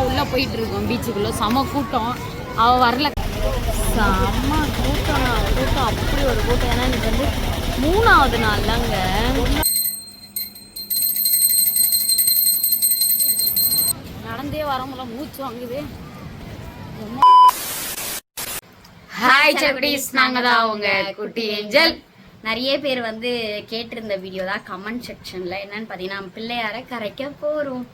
தான் உள்ள போயிட்டு இருக்கோம் பீச்சுக்குள்ள. செம கூட்டம். அவ வரல. செம்ம கூட்டம். கூட்டம் அப்படி ஒரு கூட்டம். ஏன்னா வந்து மூணாவது நாள்லங்க. நடந்தே வர முடியல. மூச்சு வாங்குது. ஹாய் சக்குடீஸ் நாங்கள் தான் அவங்க குட்டி ஏஞ்சல். நிறைய பேர் வந்து கேட்டிருந்த வீடியோ தான் கமெண்ட் செக்ஷனில் என்னன்னு பார்த்தீங்கன்னா பிள்ளையார கரைக்க போகிறோம்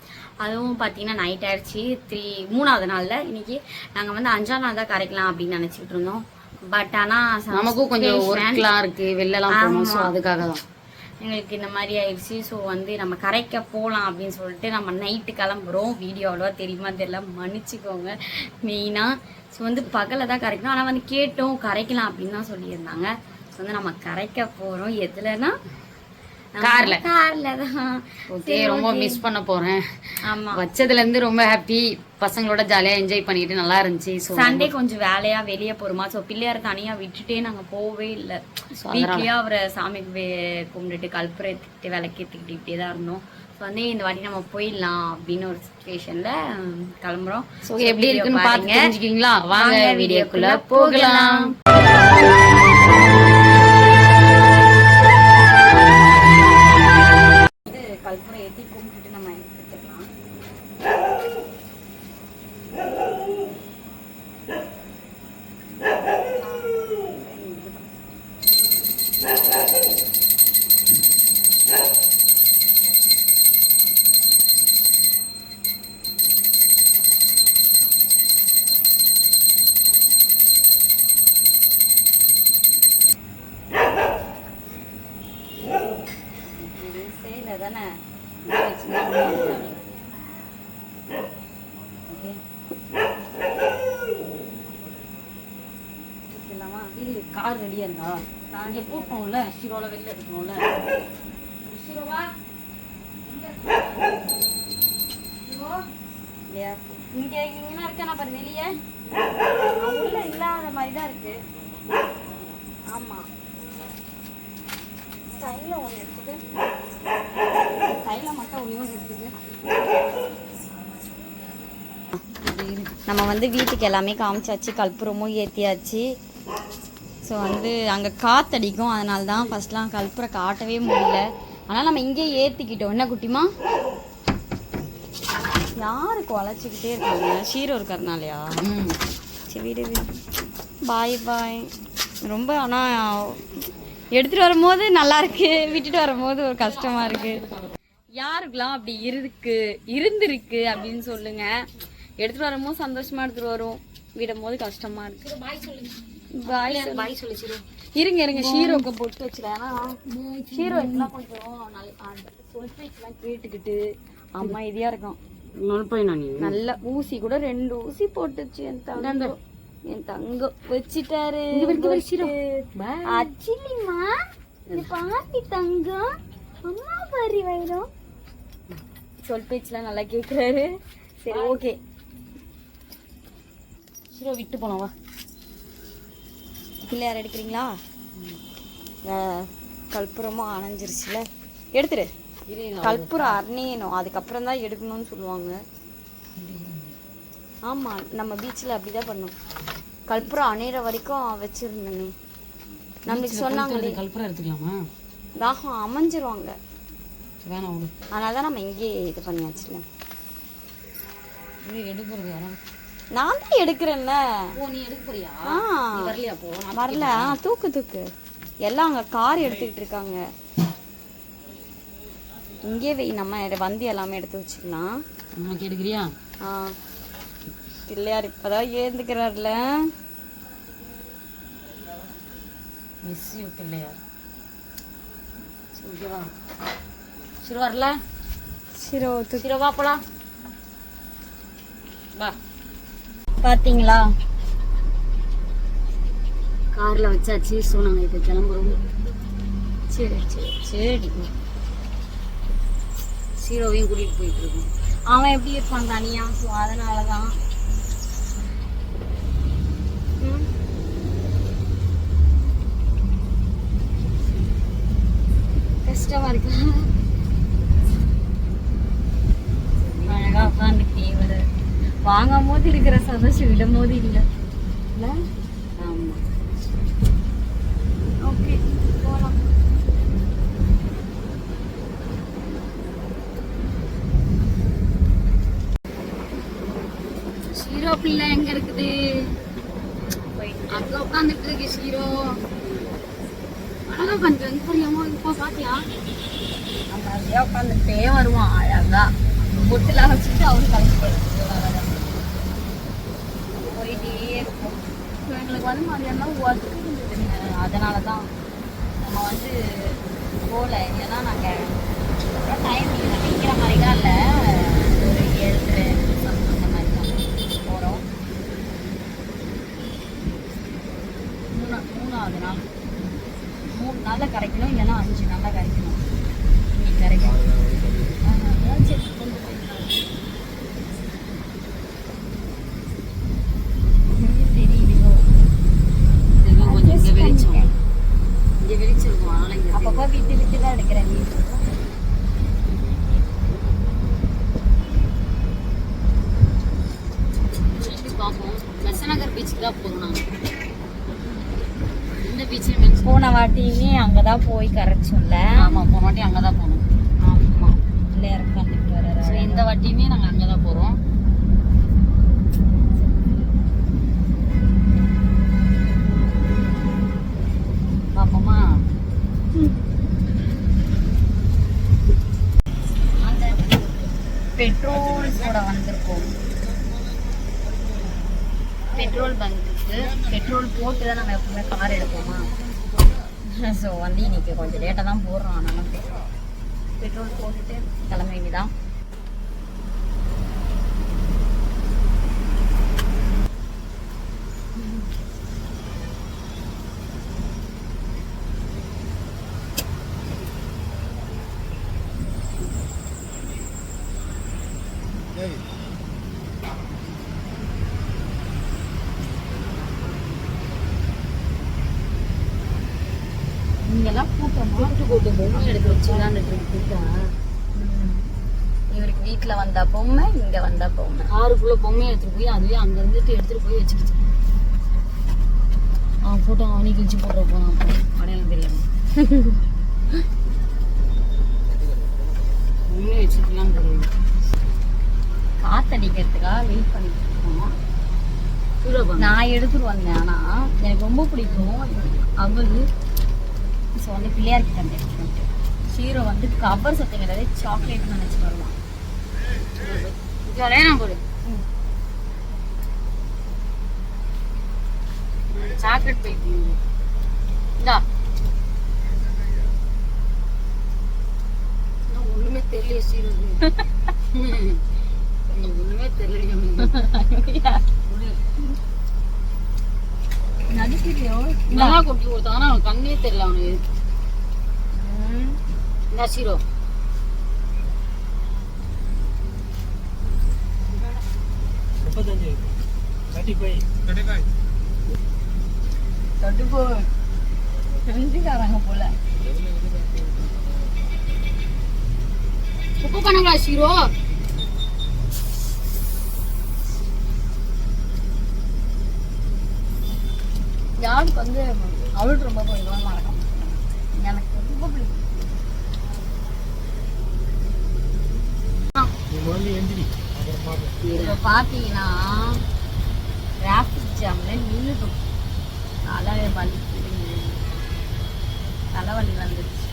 அதுவும் பார்த்தீங்கன்னா நைட் ஆயிடுச்சு. த்ரீ மூணாவது நாளில் இன்னைக்கு நாங்கள் வந்து அஞ்சாம் நாள் தான் கரைக்கலாம் அப்படின்னு நினச்சிக்கிட்டு இருந்தோம். பட் ஆனால் நமக்கும் கொஞ்சம் ஒர்க்லாம் இருக்கு. வெளிலலாம் போகணும். ஸோ ஆமா. அதுக்காக தான். எங்களுக்கு இந்த மாதிரி ஆயிடுச்சு. ஸோ வந்து நம்ம கரைக்க போகலாம் அப்படின்னு சொல்லிட்டு நம்ம நைட்டு கிளம்புறோம். வீடியோ அவ்வளோவா தெரியுமா தெரியல. மன்னிச்சுக்கோங்க. மெயினாக ஸோ வந்து பகலில் தான் கரைக்கணும். ஆனால் வந்து கேட்டோம் கரைக்கலாம் அப்படின்னு தான் சொல்லியிருந்தாங்க. ஸோ வந்து நம்ம கரைக்க போகிறோம் எதுலனா கார்ல. கார்ல தான். ஓகே ரொம்ப மிஸ் பண்ண போறேன். ஆமாம் வச்சதுல இருந்து ரொம்ப ஹாப்பி பசங்களோட ஜாலியா என்ஜாய் பண்ணிட்டு நல்லா இருந்துச்சு. சண்டே கொஞ்சம் வேலையா வெளியே போறோமா? ஸோ பிள்ளையார தனியா விட்டுட்டே நாங்க போகவே இல்லை. வீட்லயே அவரை சாமிக்கு கும்பிட்டுட்டு கல்புரை எடுத்துக்கிட்டு விளக்கேற்றிக்கிட்டு இப்படியே தான் இருந்தோம். ஸோ வந்து இந்த வாட்டி நம்ம போயிடலாம் அப்படின்னு ஒரு சுச்சுவேஷன்ல கிளம்புறோம். ஸோ எப்படி இருக்குன்னு தெரிஞ்சுக்கிங்களா வாங்க வீடியோக்குள்ள போகலாம். செய்யல தானே? ஓகே. இல்லாமா இது கார் ரெடியா இருக்கா? இங்க கூட்டம்ல ஷிரோல வெளில இருக்கணும்ல ஷிரோவா இல்லையா? இங்க இங்கே இருக்கா பாரு வெளியே? உள்ள இல்லாத மாதிரி தான் இருக்கு. ஆமா. கையில ஒன்று எடுத்துக்கு கையில மட்டும் ஒன்று ஒன்று எடுத்துக்கு நம்ம வந்து வீட்டுக்கு எல்லாமே காமிச்சாச்சு கற்பூரமும் ஏற்றியாச்சு ஸோ வந்து அங்கே காத்தடிக்கும் அதனால தான் ஃபஸ்ட்லாம் கற்பூரம் காட்டவே முடியல. ஆனால் நம்ம இங்கேயே ஏற்றிக்கிட்டோம் என்ன குட்டிமா? யாருக்கு வளைச்சிக்கிட்டே இருக்காங்க? ஷீரோ இருக்கிறதுனாலயா? ம். சரி வீடு பாய் பாய் ரொம்ப ஆனால் எடுத்துகிட்டு வரும்போது நல்லா இருக்கு. விட்டுட்டு வரும்போது ஒரு கஷ்டமா இருக்கு. யாருக்கெல்லாம் அப்படி இருக்கு இருந்திருக்கு அப்படின்னு சொல்லுங்க. எடுத்துட்டு வரும்போது சந்தோஷமா எடுத்துட்டு வரும். விடும் போது கஷ்டமா இருக்கு. பாய் பாய் சொல்லி ஷிரோ இருங்க இருங்க. ஷீரோக்கு பொட்டு வச்சுக்கிறேன் ஏன்னா ஷீரோ எல்லாம் கொஞ்சம் கேட்டுக்கிட்டு அம்மா இதையா இருக்கும். நல்ல ஊசி கூட ரெண்டு ஊசி போட்டுச்சு என் தங்கம் என் தங்கம். வச்சிட்டாரு. அச்சிலிமா பாட்டி தங்கம். அம்மா பாரி வைரம் சொல் பேச்சுலாம் நல்லா கேக்குறாரு. சரி ஓகே. ஷிரோ விட்டு போலாம் வா. பிள்ளையார் எடுக்கிறீங்களா? கற்பூரமும் அணைஞ்சிருச்சுல. எடுத்துரு. கற்பூரம் அர்ணியணும் அதுக்கப்புறம் தான் எடுக்கணும்னு சொல்லுவாங்க. ஆமா நம்ம பீச்சில் அப்படிதான் பண்ணோம். கற்பூரம் அணையிற வரைக்கும் வச்சிருந்தேனே நம்மளுக்கு சொன்னாங்களே. கல்புரம் எடுத்துக்கலாமா? தாகம் அமைஞ்சிருவாங்க. சரி, வேணாம் விடு அதனால தான் நம்ம இங்கேயே இது பண்ணியாச்சுல. எடுக்கிறது நான் தான் எடுக்கிறேன்ல. ஓ நீ எடுக்க போறியா? ஆ. நீ வரலையா போ நான் வரல. தூக்கு தூக்கு. எல்லாம் அங்கே கார் எடுத்துக்கிட்டு இருக்காங்க. இங்கே வை நம்ம வந்து எல்லாமே எடுத்து வச்சுக்கலாம். உனக்கு எடுக்கிறியா ஆ. பிள்ளையார் இப்போதான் ஏந்துக்கிறார்ல. Miss you Pillaiyar. ஓகேவா சரி வரல சரி தூக்கி சரி வா. போலாம் வா பார்த்தீங்களா கார்ல வச்சாச்சு. ஸோ நாங்கள் இப்போ கிளம்புறோம். சரி சரி சரி. சீரோவையும் கூட்டிகிட்டு போயிட்டு இருக்கோம். அவன் எப்படி இருப்பான் தனியா? ஸோ அதனால தான் கஷ்டமா இருக்கு? அழகா உட்காந்துக்கிட்டே வர வாங்கும் போது இருக்கிற சந்தோஷம் விடும் போது இல்லை. இல்லை? ஆமா. ஓகே போகலாம் ஷீரோ பிள்ளை எங்க இருக்குது? அங்க உட்காந்துட்டு இருக்கு ஷீரோ. அழகா கொஞ்சம் இது புரியாம இப்போ பாத்தியா? நம்ம அப்படியே உட்காந்துட்டே வருவான் அழகா. பொட்டுலாம் வச்சுட்டு அவரு கலந்து போயிட்டே இருக்கும் ஸோ எங்களுக்கு வந்து மதியானம் ஒர்க் இருந்ததுங்க அதனால தான் நம்ம வந்து போகல ஏன்னா நாங்கள் டைம் இல்லை நிற்கிற மாதிரிலாம் இல்லை ஒரு ஏழு அந்த மாதிரி தான் போகிறோம் மூணா மூணாவது நாள். மூணு நாளில் கரைக்கணும் இல்லைன்னா அஞ்சு நாளில் கரைக்கணும். இன்னைக்கு கரைக்கணும் அதனால சரி கொண்டு போயிடலாம் தெரியுதோ இது கொஞ்சம் இங்க வெளிச்சம் இங்க வெளிச்சம் இருக்கும் அதனால இங்க தெரியும். அப்பப்போ விட்டு விட்டு தான் எடுக்கிறேன் சுத்தி பார்ப்போம் பெசநகர் பீச்சுக்கு தான் போறோம் நாங்க இந்த மீன்ஸ் போன வாட்டியுமே அங்கே தான் போய் கரைச்சோம்ல. ஆமா போன வாட்டி அங்கதான் போனோம். ஆமாம் இறக்காந்துட்டு ஸோ வர இந்த வாட்டியுமே நாங்க பெட்ரோல் போட வந்திருக்கோம். பெட்ரோல் பங்க்குக்கு பெட்ரோல் போட்டு தான் நம்ம எப்பவுமே கார் எடுப்போமா? ஸோ வந்து இன்னைக்கு கொஞ்சம் லேட்டாக தான் போடுறோம். ஆனாலும் பெட்ரோல் போட்டுட்டு கிளம்ப வேண்டியதான் இங்கெல்லாம் கூட்டமா கூட்டு கூட்டு பொம்மை எடுத்து வச்சு விளையாண்டுட்டு இருக்கா இவருக்கு வீட்டில் வந்தா பொம்மை இங்கே வந்தா பொம்மை. ஆறுக்குள்ள பொம்மையை எடுத்துட்டு போய் அதுவே அங்க இருந்துட்டு எடுத்துட்டு போய் வச்சுக்கிச்சு. அவன் போட்டோ அவனே கிழிச்சு போடுற போனான் அடையாளம் தெரியாம பொம்மையை வச்சுக்கலாம் தெரியும் காத்தடிக்கிறதுக்காக வெயிட் பண்ணிட்டு இருக்கோம். நான் எடுத்துட்டு வந்தேன் ஆனா எனக்கு ரொம்ப பிடிக்கும். அவள் ஸோ வந்து பிள்ளையார் கிட்ட எடுத்துட்டு வந்துட்டேன். ஷீரோ வந்து கவர் சத்துங்கிறதே சாக்லேட்னு நினச்சி வருவான் நான் போடு சாக்லேட் பைக்கு இந்தா இன்னும் ஒண்ணுமே தெரியல சீரது ஒண்ணுமே தெரியல நடிக்கிறியோ கொட்டி கொடுத்தாங்கன்னா அவனுக்கு கண்ணே தெரியல அவனுக்கு. இந்த சீரோ? முப்பத்தஞ்சு. தேர்ட்டி ஃபைவ் தொட்டுப்போ செஞ்சுக்காராங்க போல. உப்பு பண்ணுங்களா சீரோ? யாருக்கு வந்து அவளுக்கு ரொம்ப பிடிக்கும் மறக்கும் எனக்கு ரொம்ப பிடிக்கும். இப்போ பார்த்தீங்கன்னா டிராஃபிக் ஜாமில் நின்றுட்டோம் வலிக்குதுங்க தலைவலி வந்துடுச்சு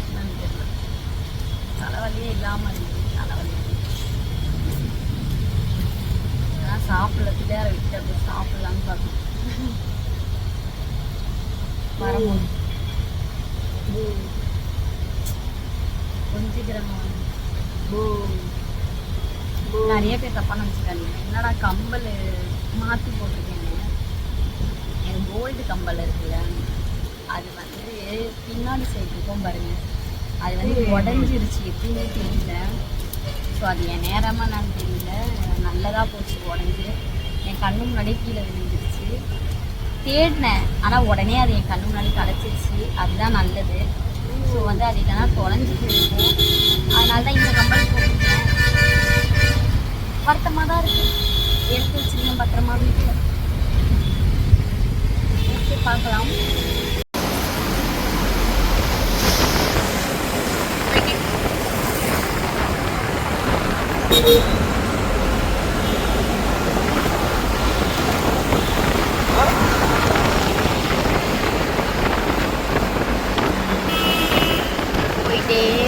என்னன்னு தெரியல. தலைவலியே இல்லாமல் இருந்துச்சு தலைவலி சாப்பிடல பிள்ளையார விட்டு அப்படி சாப்பிடலான்னு பார்த்தோம் வரும்போது கொஞ்சிக்கிறமா நிறைய பேர் தப்பா நினச்சிக்காங்க என்னடா கம்பல் மாற்றி போட்டிருக்கேன்னு எனக்கு கோல்டு கம்பல் இருக்குல்ல. அது வந்து பின்னாடி சைடு இருக்கும் பாருங்க. அது வந்து உடஞ்சிருச்சு. எப்படின்னே தெரியல. ஸோ அது என் நேரமாக நான் தெரியல. நல்லதாக போச்சு உடஞ்சி. என் கண்ணு முன்னாடியே கீழே விழுந்துருச்சு. தேடினேன். ஆனால் உடனே அது என் கண்ணு முன்னாடி கிடச்சிருச்சு அதுதான் நல்லது. ஸோ வந்து அது இல்லைனா தொலைஞ்சு போயிருக்கும் அதனால தான் இந்த கம்பெனி போட்டிருக்கேன். வருத்தமாக தான் இருக்கு. வீட்டில். ஓகே பார்க்கலாம். Thank you. தான்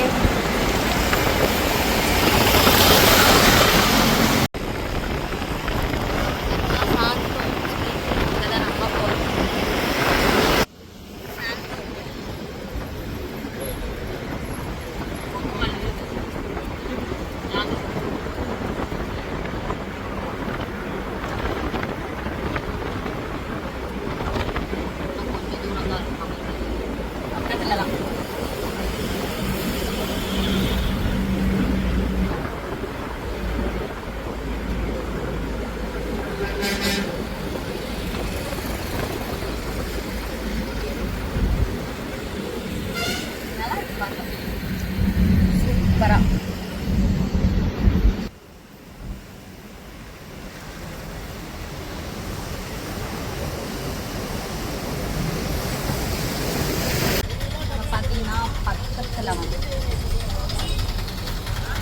நல்லா இருக்கு பாருங்க சூப்பரா நம்ம பார்த்தீங்கன்னா பக்கத்தில் வந்து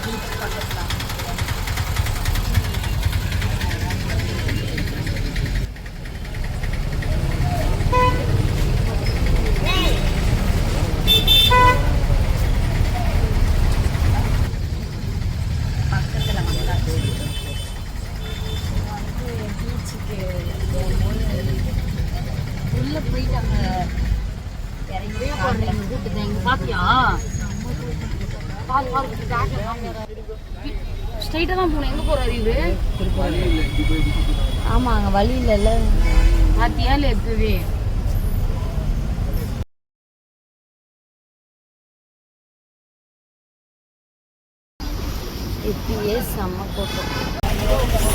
beach பக்கத்துல பக்கத்தில் வந்தாச்சு வந்து பீச்சுக்கு போகும்போது உள்ளே போயிட்டு அங்கே இறங்கி கூட்டுது எங்க பாத்தியா பால் பால் ஸ்ட்ரைட்டாக தான் போகணும் எங்கே போகிறாரு இவரு ஆமாம் அங்கே வழி இல்லைல்ல பாத்தியா இல்லை எப்பவே இப்பயே செம்ம கூட்டம்.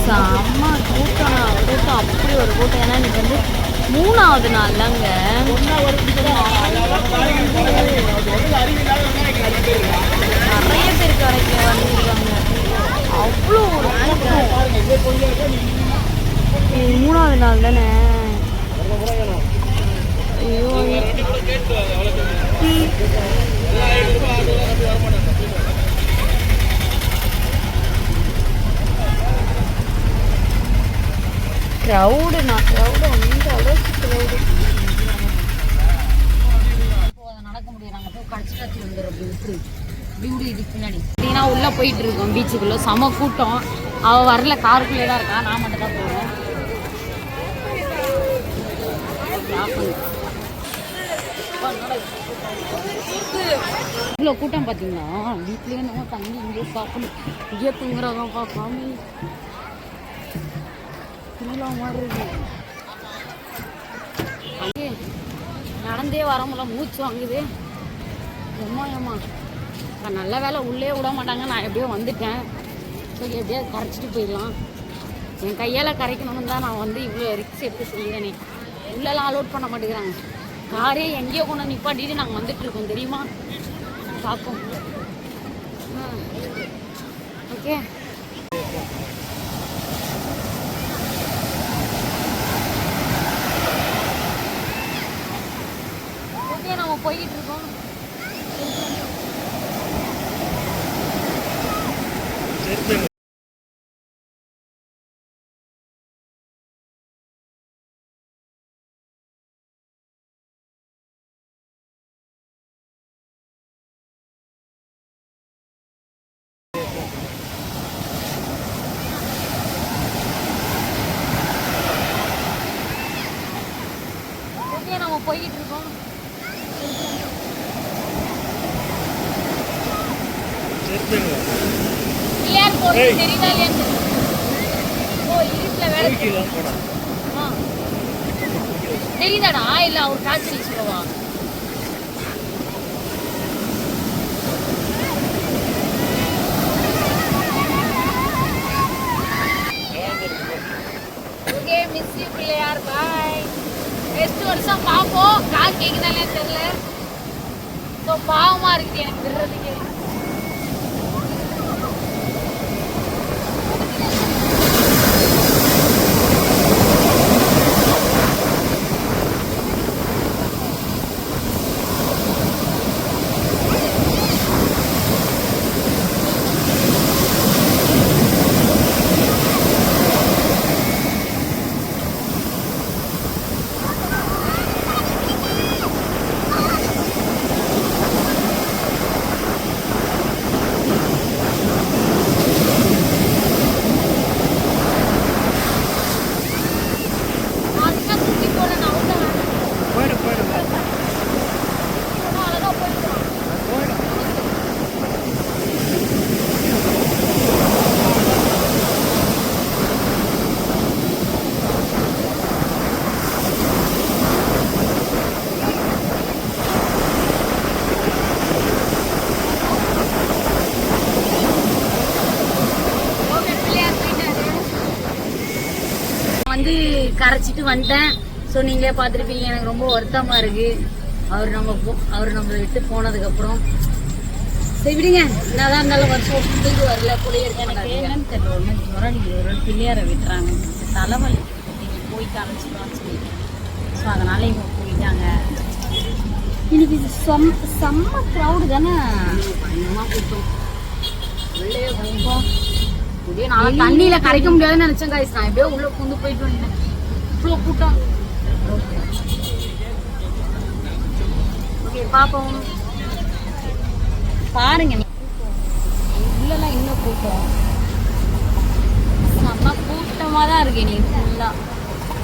செம்ம கூட்டம் கூட்டம் அப்படி ஒரு கூட்டம். ஏன்னா எனக்கு வந்து மூணாவது நாள்லங்க. நிறைய பேருக்கு வரைக்கும் வந்துருக்காங்க. அவ்வளோ ஒரு கூட்டம். மூணாவது நாள் தானே ஐயோ. க்ரௌடு நான் க்ரௌடு அந்த அளவுக்கு க்ரௌடு இப்போ நடக்க முடியும் நாங்கள் போய் கடிச்சிட்டு வந்துடும் அப்படி விட்டுரு இதுக்கு பின்னாடி. பார்த்தீங்கன்னா உள்ளே போயிட்டு இருக்கோம். பீச்சுக்குள்ளே செம கூட்டம். அவள் வரல. காருக்குள்ளே தான் இருக்கா? நான் மட்டும் தான் போவேன் இவ்வளோ கூட்டம் பார்த்தீங்களா வீட்லேயே நம்ம தங்கி இங்கே பார்க்கணும் இங்கே தூங்குறதான் பார்க்காம திருவிழா மாதிரி இருக்கு அங்கே நடந்தே வர மூச்சு வாங்குது. எம்மா ஏம்மா நான் நல்ல வேலை உள்ளே விட மாட்டாங்க. நான் எப்படியோ வந்துட்டேன். சரி எப்படியோ கரைச்சிட்டு போயிடலாம். என் கையால் கரைக்கணும்னு தான் நான் வந்து இவ்வளோ ரிக்ஸ் எடுத்து செய்கிறேனே உள்ளெல்லாம் அலோட் பண்ண மாட்டேங்கிறாங்க. காரே எங்கேயோ கொண்டு நிப்பாட்டிட்டு நாங்கள் வந்துட்டு இருக்கோம். தெரியுமா? பார்ப்போம். ஓகே ஓகே போயிட்டு இருக்கோம் ஓகே நம்ம போயிட்டு இருக்கோம் பிள்ளையார் போறது தெரியுதா இல்லையான்னு ஓ இருட்டுல வேலை ஆ. தெரியுதாடா இல்ல அவர் காய்ச்சல் சொல்லவா okay miss you Pillaiyar bye next வருஷம் பார்ப்போம் கால் கேக்குதானே தெரியல ஸோ பாவமா இருக்குது எனக்கு விடுறதுக்கு கரைச்சிட்டு வந்துட்டேன் ஸோ நீங்களே பார்த்துருப்பீங்க எனக்கு ரொம்ப வருத்தமாக இருக்கு. அவர் நம்ம அவர் நம்மளை விட்டு போனதுக்கப்புறம் சரி விடுங்க. என்னதான் இருந்தாலும் வருஷம் முடிஞ்சு வரல கூட எனக்கு இருக்க என்னன்னு தெரியல. ஒன்று ஜுரம் ஒரு பிள்ளையாரை விட்டுறாங்க. தலைவலி. நீங்கள் போய் காமிச்சிக்கலாம்னு சொல்லிட்டு. ஸோ அதனால இவங்க போயிட்டாங்க. இன்னைக்கு இது செம் செம்ம க்ரௌடு தானே? பயங்கரமா கூட்டம். உள்ளே ரொம்ப தண்ணியில கரைக்க முடியாதுன்னு நினைச்சேன் காய்ஸ் நான் எப்படியோ உள்ள புந்து போயிட்டு வந்தேன் கூட்டம். ஓகே பாப்போம். பாருங்க. நீ உள்ளலாம் இன்னும் கூட்டம். செம்ம கூட்டமாக தான் இருக்கு நீ ஃபுல்லாக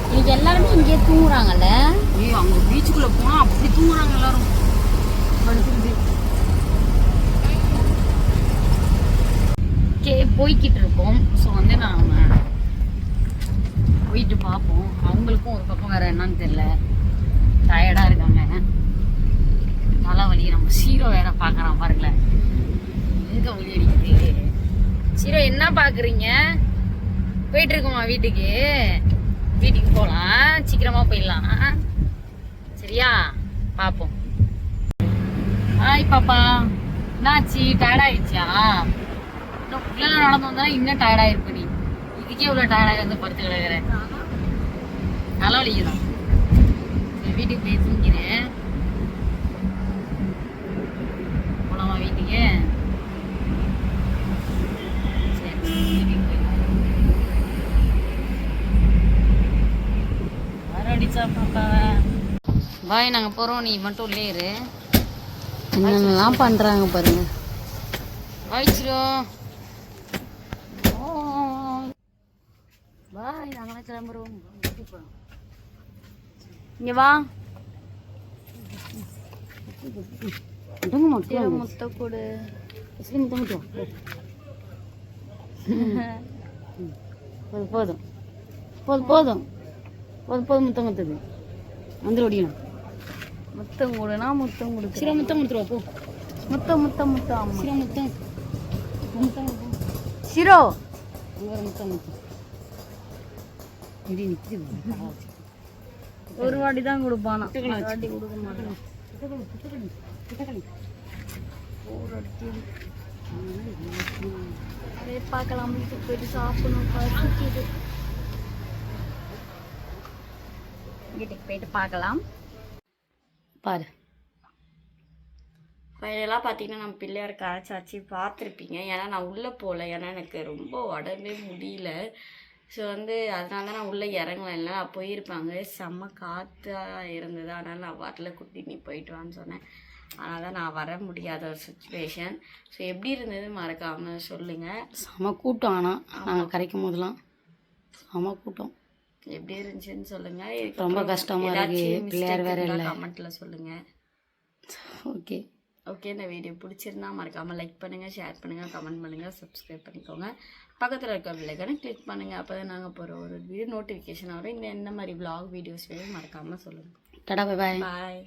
இன்னைக்கு எல்லாருமே இங்கேயே தூங்குறாங்கல்ல? ஏய் அங்க பீச்சுக்குள்ள போனா அப்படி தூங்குறாங்க எல்லாரும். படுத்துக்கிட்டு. கே போய்கிட்டு இருக்கோம். ஸோ வந்து நாம் போயிட்டு பார்ப்போம். அவங்களுக்கும் ஒரு பக்கம் வேறு என்னன்னு தெரில டயர்டாக இருக்காங்க. தலைவலி நம்ம சீரோ வேற பார்க்குறான் பாருங்களேன். எங்கே வலி அடிக்குது? சீரோ என்ன பார்க்குறீங்க? போயிட்டுருக்கோமா வீட்டுக்கு. வீட்டுக்கு போகலாம் சீக்கிரமாக போயிடலாம். சரியா? பார்ப்போம். ஹாய் பாப்பா. என்னாச்சு? டயர்ட் ஆயிடுச்சா இன்னும் உள்ள நடந்து வந்தா இன்னும் டயர்ட் நீ. இதுக்கே இவ்வளோ டயர்டாக வந்து படுத்து கிடக்குறேன் தலைவலிக்குதான் வீட்டுக்கு போய் தூங்கிறேன் போலாமா வீட்டுக்கு? வீட்டுக்கு பாய் நாங்கள் போகிறோம் நீ மட்டும் இரு. என்னென்னலாம் பண்றாங்க பாருங்க. வாய்ச்சிரோ பாய் நாங்களாம் கிளம்புறோம். இங்க வா. முட்டுங்க மட்டும் முத்த கொடு. போதும் போதும். போதும் போதும். போதும் போதும் முத்தம் கொடுத்தது வந்து ஒடியணும் முத்தம் கொடுனா முத்தம் கொடு சில முத்தம் கொடுத்துருவா போ. முத்தம் முத்தம் முத்தம் சில முத்தம். முத்தம் சிரோ. முத்தம் முத்தம். இப்படி நிற்கிது ஒரு வாட்டி தான் கொடுப்பானா? வாட்டி கொடுக்க மாட்டான். பார்க்கலாம். வீட்டுக்கு போயிட்டு சாப்பிடணும். பசிக்குது. வீட்டுக்கு போயிட்டு பார்க்கலாம். பாரு. ஃபைனலாக பார்த்தீங்கன்னா நம்ம பிள்ளையார் கரைச்சாச்சு பார்த்துருப்பீங்க. ஏன்னா நான் உள்ளே போகல. ஏன்னா எனக்கு ரொம்ப உடம்பே முடியல. ஸோ வந்து அதனால தான் நான் உள்ளே இறங்கல. இல்லை போயிருப்பாங்க செம்ம காற்றா இருந்தது. அதனால் நான் வரல. குட்டி நீ போயிட்டு வான்னு சொன்னேன். அதனால தான் நான் வர முடியாத ஒரு சுச்சுவேஷன் ஸோ எப்படி இருந்தது மறக்காமல் சொல்லுங்கள் செம கூட்டம் ஆனால் நாங்கள் கரைக்கும் போதெல்லாம் செம கூட்டம். எப்படி இருந்துச்சுன்னு சொல்லுங்கள் ரொம்ப கஷ்டமா இருக்கு. பிள்ளையார் வேற இல்லை. கமெண்ட்டில் சொல்லுங்கள் ஓகே. ஓகே இந்த வீடியோ பிடிச்சிருந்தா மறக்காமல் லைக் பண்ணுங்கள் ஷேர் பண்ணுங்கள் கமெண்ட் பண்ணுங்கள் சப்ஸ்கிரைப் பண்ணிக்கோங்க. பக்கத்தில் இருக்க வில்லைக்கான கிளிக் பண்ணுங்கள் அப்போ தான் நாங்கள் போகிற ஒரு வீடியோ நோட்டிஃபிகேஷன் வரும். இந்த என்ன மாதிரி vlog வீடியோஸ் வேணும் மறக்காமல் சொல்லுங்கள் டடா பாய் பாய்